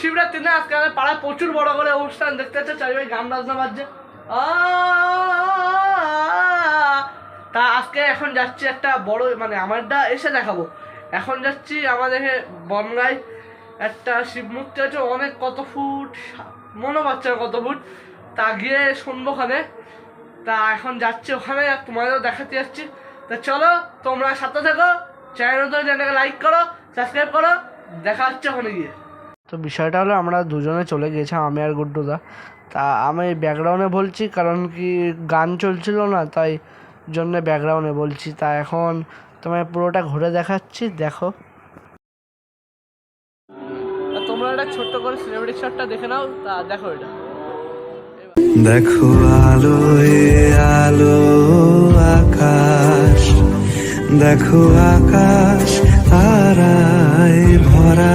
শিবরাত্রি না, আজকে আমাদের পাড়ায় প্রচুর বড় করে অনুষ্ঠান, দেখতে পাচ্ছে? চারিদিকে গান বাজনা বাজছে। তা আজকে এখন যাচ্ছি একটা বড় মানে আমারটা এসে দেখাবো। এখন যাচ্ছি আমাদের বনগায়, একটা শিব মূর্তি আছে, অনেক কত ফুট মনে পাচ্ছে না কত ফুট। তা গিয়ে শুনব ওখানে। তা এখন যাচ্ছি ওখানে, তোমাদেরও দেখাতে যাচ্ছি। তা চলো, তোমরা সাথে থাকো। চ্যানেল তো চ্যানেলকে লাইক করো সাবস্ক্রাইব করো। দেখা হচ্ছে ওখানে গিয়ে। তো বিষয়টা হলো আমরা দুজনে চলে গিয়েছিলাম আমি আর গুড্ডুদা। তা আমি ব্যাকগ্রাউন্ডে বলছি কারণ কি গান চলছিল না তাই জন্য ব্যাকগ্রাউন্ডে বলছি। তা এখন তোমায় পুরোটা ঘুরে দেখাচ্ছি দেখো। তোমরা একটা ছোট্ট করে সিনেমেটিক শটটা দেখে নাও তা দেখো এটা। দেখো আলোয় আলো আকাশ। দেখো আকাশ তারায় ভরা।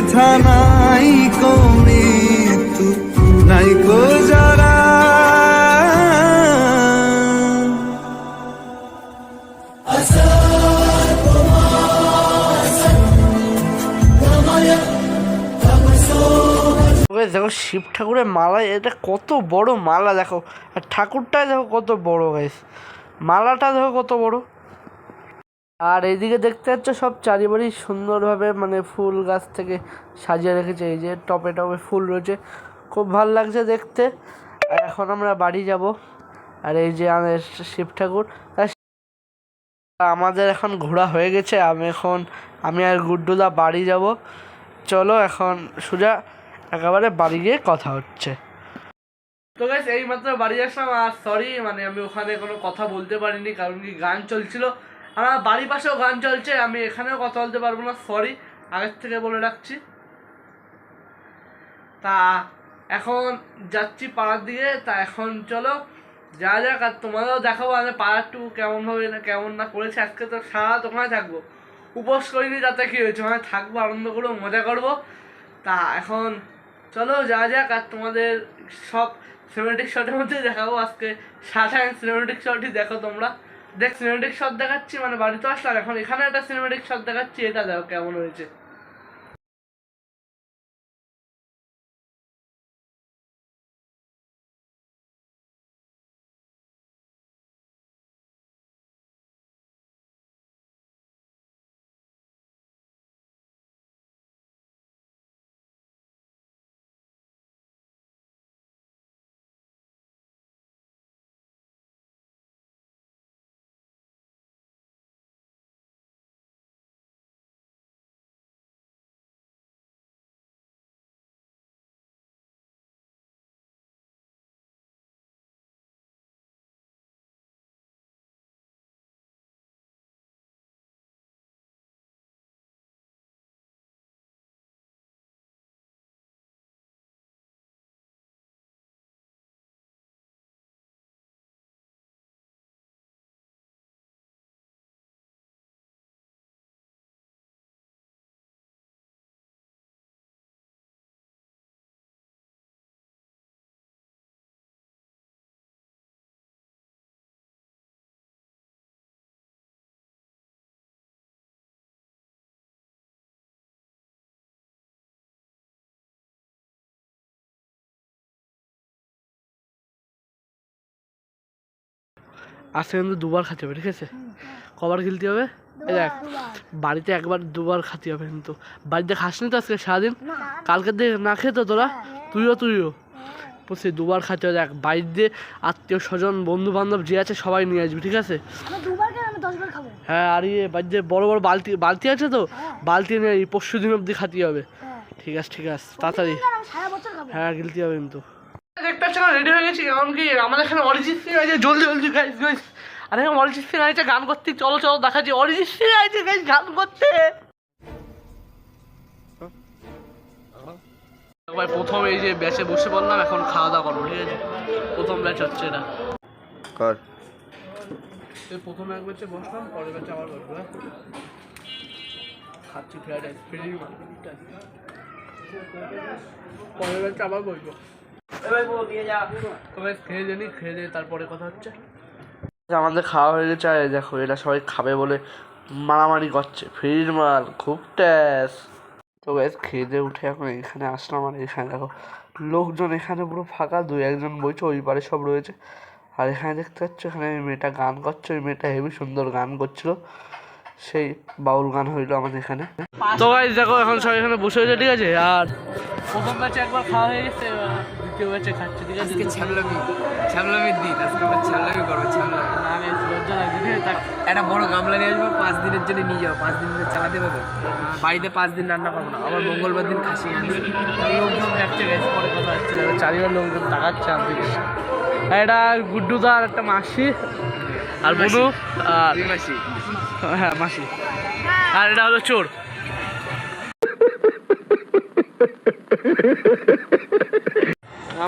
হেথা নাই কো মৃত্যু, নাই কো দেখো শিব ঠাকুরের মালা এটা কত বড় মালা, দেখো। আর ঠাকুরটা দেখো কত বড় গাইস মালাটা দেখো কত বড়। আর এইদিকে দেখতে পাচ্ছ, সব চারিবাড়ি সুন্দরভাবে মানে ফুল গাছ থেকে সাজিয়ে রেখেছে। এই যে টপে টপে ফুল রয়েছে। খুব ভালো লাগছে দেখতে। আর এখন আমরা বাড়ি যাব। আর এই যে আমাদের শিব ঠাকুর। আমাদের এখন ঘোরা হয়ে গেছে। আমি এখন, আমি আর গুড্ডুদা বাড়ি যাব। চলো এখন সোজা একেবারে বাড়ি গিয়ে কথা হচ্ছে। তো গাইস এই মাত্র বাড়ি আসলাম। আর সরি মানে আমি ওখানে কোনো কথা বলতে পারিনি। কারণ কি, গান চলছিল। আমার বাড়ির পাশেও গান চলছে, আমি এখানেও কথা বলতে পারব না সরি আগের থেকে বলে রাখছি। তা এখন যাচ্ছি পাড়ার দিকে, তা এখন চলো, যা যাক, আর তোমাদেরও দেখাবো আমি পাড়ারটু কেমনভাবে না, কেমন না করেছে। আজকে তো সারা ওখানে থাকব। উপোস করিনি যাতে কী হয়েছে? ওখানে থাকব, আনন্দ করব, মজা করব। তা এখন চলো, যা যাক, আর তোমাদের সব সিনেমেটিক শটের মধ্যে দেখাবো। আজকে সাধারণ সিনেমেটিক শটই দেখো তোমরা। দেখ সিনেমেটিক শট দেখাচ্ছি মানে বাড়িতে আসলাম, এখন এখানে একটা সিনেমেটিক শট দেখাচ্ছি এটা দেখো কেমন হয়েছে? আজকে কিন্তু দুবার খেতে হবে ঠিক আছে? কবার খেলতে হবে? দেখ বাড়িতে একবার দুবার খাতে হবে কিন্তু। বাড়িতে খাসনি তো আজকে সারাদিন? কালকের দিকে না খেতো তোরা? তুইও তুইও। বলছি দুবার খাতে হবে। দেখ বাড়িতে আত্মীয় স্বজন বন্ধু বান্ধব যে আছে সবাই নিয়ে আসবি ঠিক আছে? হ্যাঁ আর ইয়ে বাড়িতে বড় বড় বালতি বালতি আছে তো? বালতি নিয়ে পরশু দিন অব্দি খাতে হবে। হ্যাঁ। ঠিক আছে ঠিক আছে তাড়াতাড়ি। হ্যাঁ গিলতে হবে কিন্তু। না রেডি হয়ে গেছি। এমনকি আমাদের এখানে অরিজিৎ সিং আছে? জলদি জলদি গাইস গাইস আরে অরিজিৎ সিং আছে গান করতে। চলো চলো দেখাচ্ছি। অরিজিৎ সিং আছে গাইস গান করতে। ভাই প্রথম এই যে ব্যাচে বসে পড়লাম এখন খাওয়া দাওয়া করব ঠিক আছে? প্রথম ব্যাচ হচ্ছে এটা। কর। এই প্রথম এক ব্যাচে বসলাম পরের ব্যাচে আবার বসবো হ্যাঁ? খাচ্ছি ফ্রাইড রাইস ফ্রেডি পরের ব্যাচে আবার বসবো। হচ্ছে। আমাদের খাওয়া হয়ে গেছে দেখো, এরা সবাই খাবে বলে মারামারি করছে। ফ্রির মাল, খুব ট্যাস। তো গ্যাস খেয়ে উঠে এখন এখানে আসলাম, আর এখানে দেখো, লোকজন এখানে পুরো ফাঁকা, দুই একজন বইছে, ওই পারে সব রয়েছে। আর এখানে দেখতে পাচ্ছ, এখানে ওই মেয়েটা গান করছে, ওই মেয়েটা হেভি সুন্দর গান করছিল। সেই বাউল গান হইল আমাদের এখানে। তো গাইজ দেখো, এখন সবাই এখানে বসে হয়েছে ঠিক আছে? আর প্রথম ম্যাচে একবার খাওয়া হয়ে গেছে দ্বিতীয় ম্যাচে খাচ্ছে ঠিক আছে? আজকে ছামলামি ছামলামির দিন আজকে আমরা ছামলামি করব ছামলামি না আমি লজ্জা লাগছে ঠিক আছে? একটা বড় গামলা নিয়ে আসব পাঁচ দিনের জন্য নিয়ে যাব পাঁচ দিন চালাতে পারবে। বাড়িতে পাঁচ দিন রান্না করব না আবার মঙ্গলবার দিন খাসি আনছি লোকজন দেখছে গাইজ পরে কথা হচ্ছে। চারিবার লোকজন তাকাচ্ছে আমার দিকে আর এটা গুড্ডুদা আর একটা মাসি। আর বুনু আর মাসি। হ্যাঁ মাসি। আর এটা হলো চোর।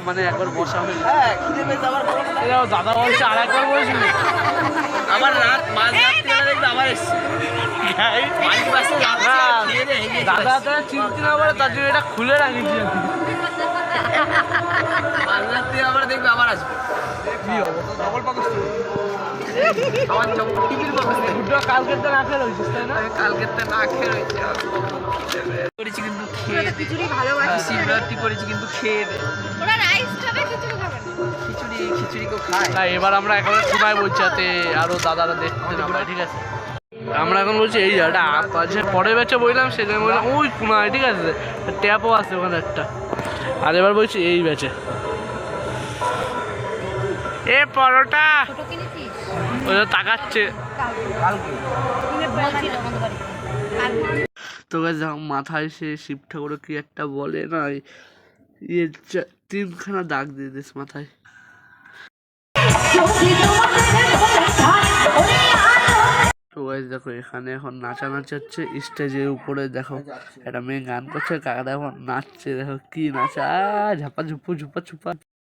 মানে একবার বসা হয়ে হ্যাঁ খিদে পেয়েছে আবার দাদা বলছে আর একবার বলছি আবার রাত মাঝ রাত্রে দেখবে আবার এসছে। দাদা তো চিনতে না পারে তার জন্য এটা খুলে রাখিছি মাঝ রাত্রে আবার দেখবে আবার আসবে। ডবল পাকস আমার টিভির পাকস দুটো কালকে তো রয়েছিস তাই না? কালকে তো না খেয়ে রয়েছে করেছি কিন্তু খেয়ে ভালোবাসি। শিবরাত্রি করেছি কিন্তু খেয়ে ওরা রাইস খাবে খিচুড়ি খাবে খিচুড়ি খিচুড়ি কেউ খায়? না এবার আমরা আরও দাদারা দেখতে না ঠিক আছে? আমরা এখন বলছি এই আছে পরের ব্যাচে বললাম সেখানে বললাম ওই কোনায় ঠিক আছে? ট্যাপও আছে ওখানে একটা। আর এবার বলছি এই ব্যাচে এ। পরোটা! ছোট কিনেছিস? তাকাচ্ছে। তো মাথায় সে শিব ঠাকুর কি একটা বলে না? ইয়ে তিনখানা দাগ দিয়ে দিস মাথায়। তো দেখো, এখানে এখন নাচানাচি হচ্ছে। স্টেজের উপরে দেখো, একটা মেয়ে গান করছে, কাকাটা এখন নাচছে। দেখো কি নাচে, ঝাপা, ঝুপু, ঝুপা, ছুপা।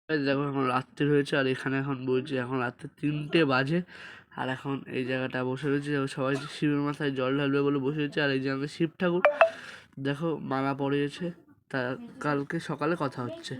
দেখো, এখন রাত্রি হয়েছে আর এখানে এখন বলছি এখন রাত্রে তিনটে বাজে। আর এখন এই জায়গাটা বসে রয়েছে সবাই শিবের মাথায় জল ঢালবে বলে বসে রয়েছে। আর এই যে শিব ঠাকুর, দেখো, মালা পরিয়েছে তা কালকে সকালে কথা হচ্ছে।